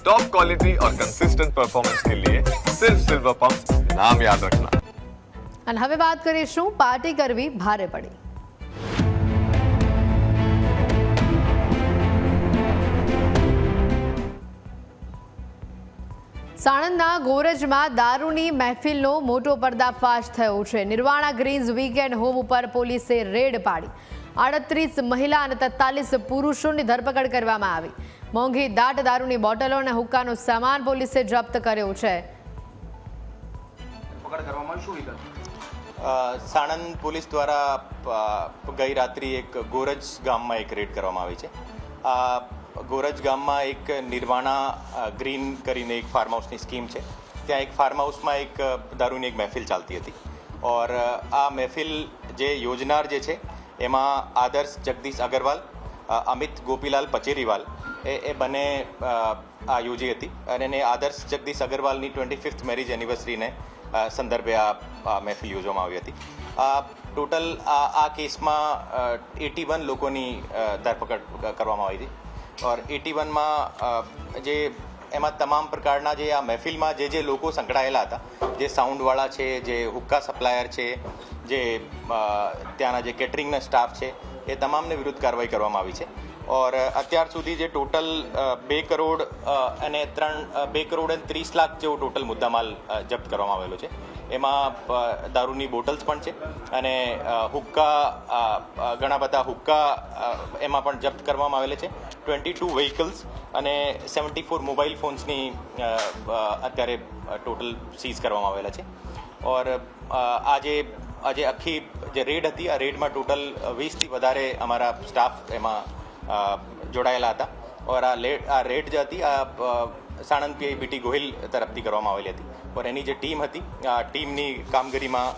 Top quality और consistent performance के लिए सिर्फ सिल्वर पंप नाम याद रखना અને હવે વાત કરીશું પાર્ટી કરવી ભારે પડી સાણંદના ગોરજમાં દારૂની મહેફિલનો મોટો પર્દાફાશ થયો છે નિર્વાણા ગ્રીન્સ વીકેન્ડ હોમ ઉપર પોલીસે રેડ પાડી આડત્રીસ મહિલા અને તેતાલીસ પુરુષોની ધરપકડ કરવામાં આવી. મોંઘી દાટ દારૂની બોટલો અને હુક્કાનો સામાન પોલીસે જપ્ત કર્યો છે. સાણંદ પોલીસ દ્વારા ગઈ રાત્રિ એક ગોરજ ગામમાં એક રેડ કરવામાં આવી છે. આ ગોરજ ગામમાં એક નિર્વાણા ગ્રીન કરીને એક ફાર્મ હાઉસની સ્કીમ છે. ત્યાં એક ફાર્મ હાઉસમાં એક દારૂની એક મહેફિલ ચાલતી હતી. ઓર આ મહેફિલ જે યોજનાર જે છે એમાં આદર્શ જગદીશ અગરવાલ અમિત ગોપીલાલ પચેરીવાલ, એ એ બંને આ યોજી હતી. અને એને આદર્શ જગદીશ અગરવાલની ટ્વેન્ટી ફિફ્થ મેરેજ એનિવર્સરીને સંદર્ભે આ મહેફિલ યોજવામાં આવી હતી. ટોટલ આ આ કેસમાં એટી વન લોકોની ધરપકડ કરવામાં આવી હતી. ઓર એટી વનમાં જે એમાં તમામ પ્રકારના જે આ મહેફિલમાં જે જે લોકો સંકળાયેલા હતા, જે સાઉન્ડવાળા છે, જે હુક્કા સપ્લાયર છે, જે ત્યાંના જે કેટરિંગના સ્ટાફ છે, એ તમામને વિરુદ્ધ કાર્યવાહી કરવામાં આવી છે. ઓર, અત્યાર સુધી જે ટોટલ બે કરોડ અને ત્રણ બે કરોડ અને ત્રીસ લાખ જેવો ટોટલ મુદ્દામાલ જપ્ત કરવામાં આવેલો છે. એમાં દારૂની બોટલ્સ પણ છે અને હુક્કા ઘણા બધા હુક્કા એમાં પણ જપ્ત કરવામાં આવેલા છે. ટ્વેન્ટી ટુ વ્હીકલ્સ અને સેવન્ટી ફોર મોબાઈલ ફોન્સની અત્યારે ટોટલ સીઝ કરવામાં આવેલા છે. ઓર આજે આજે આખી જે રેડ હતી, આ રેડમાં ટોટલ વીસથી વધારે અમારા સ્ટાફ એમાં જોડાયેલા હતા. ઓર આ લેડ આ રેડ જે હતી, આ સાણંદ પીઆઈ બીટી ગોહિલ તરફથી કરવામાં આવેલી હતી. ઓર એની જે ટીમ હતી, આ ટીમની કામગીરીમાં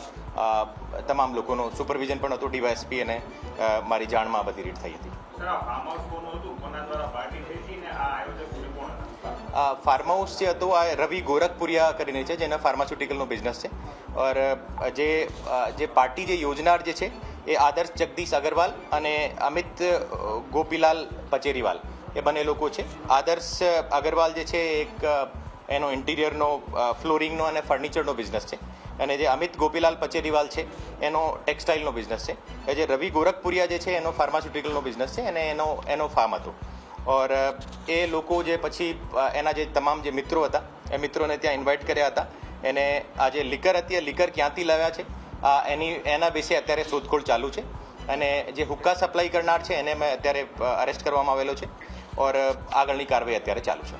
તમામ લોકોનું સુપરવિઝન પણ હતું, ડીવાયએસપી અને મારી જાણમાં બધી રીડ થઈ હતી. ફાર્મ હાઉસ જે હતું, આ રવિ ગોરખપુરિયા કરીને છે, જેના ફાર્માસ્યુટિકલનો બિઝનેસ છે. ઓર જે જે પાર્ટી જે યોજનાર જે છે, એ આદર્શ જગદીશ અગરવાલ અને અમિત ગોપીલાલ પચેરીવાલ. એ બંને લોકો છે. આદર્શ અગરવાલ જે છે એક એનો ઇન્ટિરિયરનો ફ્લોરિંગનો અને ફર્નિચરનો બિઝનેસ છે. અને જે અમિત ગોપીલાલ પચેરીવાલ છે, એનો ટેક્સટાઇલનો બિઝનેસ છે. એ જે રવિ ગોરખપુરિયા જે છે, એનો ફાર્માસ્યુટિકલનો બિઝનેસ છે અને એનો એનો ફાર્મ હતો. ઓર એ લોકો જે પછી એના જે તમામ જે મિત્રો હતા એ મિત્રોને ત્યાં ઇન્વાઇટ કર્યા હતા. એને આ જે લિકર હતી એ લિકર ક્યાંથી લાવ્યા છે? આ એની એના વિશે અત્યારે શોધખોળ ચાલુ છે. અને જે હુક્કા સપ્લાય કરનાર છે એને મેં અત્યારે અરેસ્ટ કરવામાં આવેલો છે. ઓર આગળની કાર્યવાહી અત્યારે ચાલુ છે.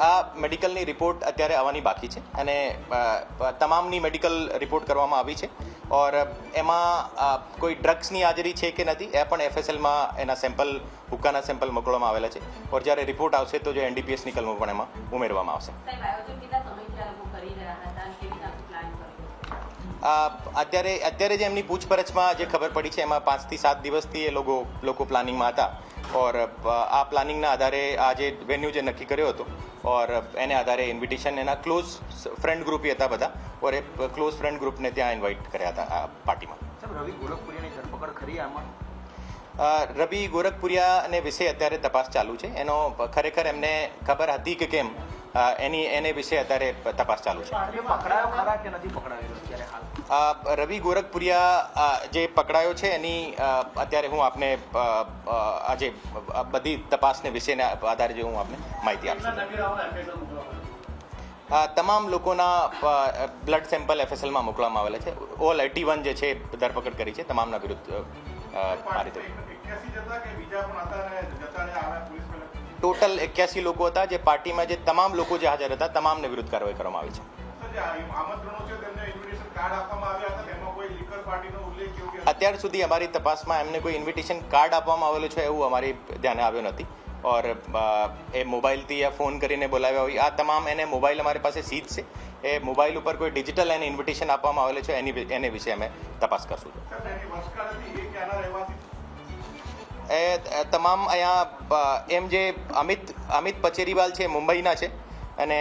આ મેડિકલની રિપોર્ટ અત્યારે આવવાની બાકી છે. અને તમામની મેડિકલ રિપોર્ટ કરવામાં આવી છે. ઓર એમાં કોઈ ડ્રગ્સની હાજરી છે કે નથી એ પણ એફએસએલમાં એના સેમ્પલ હુક્કાના સેમ્પલ મોકલવામાં આવેલા છે. ઓર જ્યારે રિપોર્ટ આવશે તો જે એનડીપીએસની કલમો પણ એમાં ઉમેરવામાં આવશે. અત્યારે અત્યારે જે એમની પૂછપરછમાં જે ખબર પડી છે એમાં પાંચથી સાત દિવસથી એ લોકો લોકો પ્લાનિંગમાં હતા. ઓર આ પ્લાનિંગના આધારે આ જે વેન્યુ જે નક્કી કર્યો હતો ઓર એને આધારે ઇન્વિટેશન એના ક્લોઝ ફ્રેન્ડ ગ્રુપ હતા બધા ઓર એ ક્લોઝ ફ્રેન્ડ ગ્રુપને ત્યાં ઇન્વાઇટ કર્યા હતા આ પાર્ટીમાં રવિ ગોરખપુરીની ધરપકડ ખરી આમાં? રવિ ગોરખપુરિયા અને વિશે અત્યારે તપાસ ચાલુ છે એનો ખરેખર એમને ખબર હતી કે કેમ એની એને વિશે અત્યારે તપાસ ચાલુ છે. એ પકડાયો ખરા કે નથી પકડાયો અત્યારે હાલ? આ રવિ ગોરખપુરિયા જે પકડાયો છે એની અત્યારે હું આપને આજે બધી તપાસને વિશેને આધારે જે હું આપને માહિતી આપશું આ તમામ લોકોના બ્લડ સેમ્પલ એફએસએલમાં મોકલવામાં આવેલા છે. ઓલ એટી વન જે છે ધરપકડ કરી છે તમામના વિરુદ્ધ આ રીતે ટોટલ એક્યાસી લોકો હતા જે પાર્ટીમાં જે તમામ લોકો જે હાજર હતા તમામને વિરુદ્ધ કાર્યવાહી કરવામાં આવી છે. અત્યાર સુધી અમારી તપાસમાં એમને કોઈ ઇન્વિટેશન કાર્ડ આપવામાં આવેલું છે એવું અમારી ધ્યાને આવ્યું નથી. ઓર એ મોબાઈલથી યા ફોન કરીને બોલાવ્યા હોય. આ તમામ એને મોબાઈલ અમારી પાસે સીધ છે. એ મોબાઈલ ઉપર કોઈ ડિજિટલ એને ઇન્વિટેશન આપવામાં આવેલું છે એની એને વિશે અમે તપાસ કરશું. એ તમામ અહીંયા એમ જે અમિત અમિત પચેરીવાલ છે, મુંબઈના છે, અને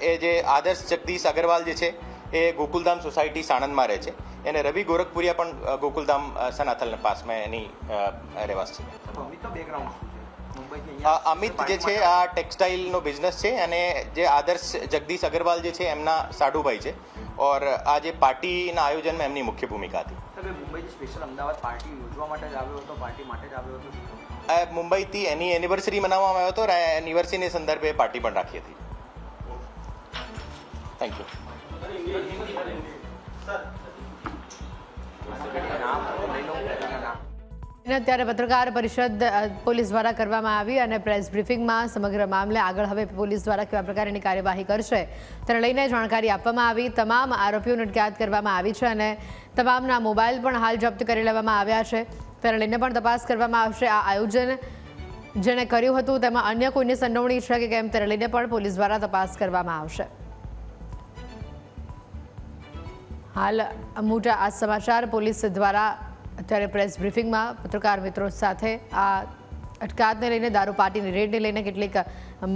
એ જે આદર્શ જગદીશ અગરવાલ જે છે, એ ગોકુલધામ સોસાયટી સાણંદમાં રહે છે. એને રવિ ગોરખપુરિયા પણ ગોકુલધામ સનાથલ પાસમાં એની રહેવાસ છે. અમિત જે છે આ ટેક્સટાઇલનો બિઝનેસ છે અને જે આદર્શ જગદીશ અગ્રવાલ જે છે એમના સાઢુભાઈ છે. ઓર આ જે પાર્ટીના આયોજનમાં એમની મુખ્ય ભૂમિકા હતી. મુંબઈથી સ્પેશિયલ અમદાવાદ પાર્ટી યોજવા માટે જ આવ્યો હતો પાર્ટી માટે જ આવ્યો હતો મુંબઈથી એની એનિવર્સરી મનાવવામાં આવ્યો હતો અને એનિવર્સરીની સંદર્ભે પાર્ટી પણ રાખી હતી. થેન્ક યુ એના નામ. અત્યારે પત્રકાર પરિષદ પોલીસ દ્વારા કરવામાં આવી અને પ્રેસ બ્રીફિંગમાં સમગ્ર મામલે આગળ હવે પોલીસ દ્વારા કેવા પ્રકારની કાર્યવાહી કરશે તેને લઈને જાણકારી આપવામાં આવી. તમામ આરોપીઓને અટકાયત કરવામાં આવી છે અને તમામના મોબાઈલ પણ હાલ જપ્ત કરી લેવામાં આવ્યા છે. તેને લઈને પણ તપાસ કરવામાં આવશે. આ આયોજન જેણે કર્યું હતું તેમાં અન્ય કોઈની સંડોવણી છે કે કેમ તેને લઈને પણ પોલીસ દ્વારા તપાસ કરવામાં આવશે. હાલ મોટા આ સમાચાર પોલીસ દ્વારા અત્યારે પ્રેસ બ્રીફિંગમાં પત્રકાર મિત્રો સાથે આ અટકાયતને લઈને, દારૂ પાર્ટીની રેડને લઈને કેટલીક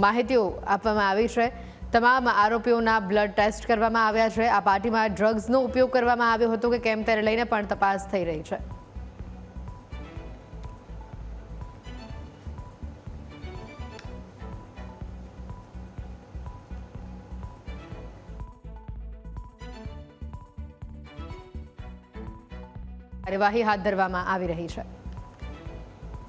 માહિતીઓ આપવામાં આવી છે. તમામ આરોપીઓના બ્લડ ટેસ્ટ કરવામાં આવ્યા છે. આ પાર્ટીમાં ડ્રગ્સનો ઉપયોગ કરવામાં આવ્યો હતો કે કેમ, તેને લઈને પણ તપાસ થઈ રહી છે. કાર્યવાહી હાથ ધરવામાં આવી રહી છે.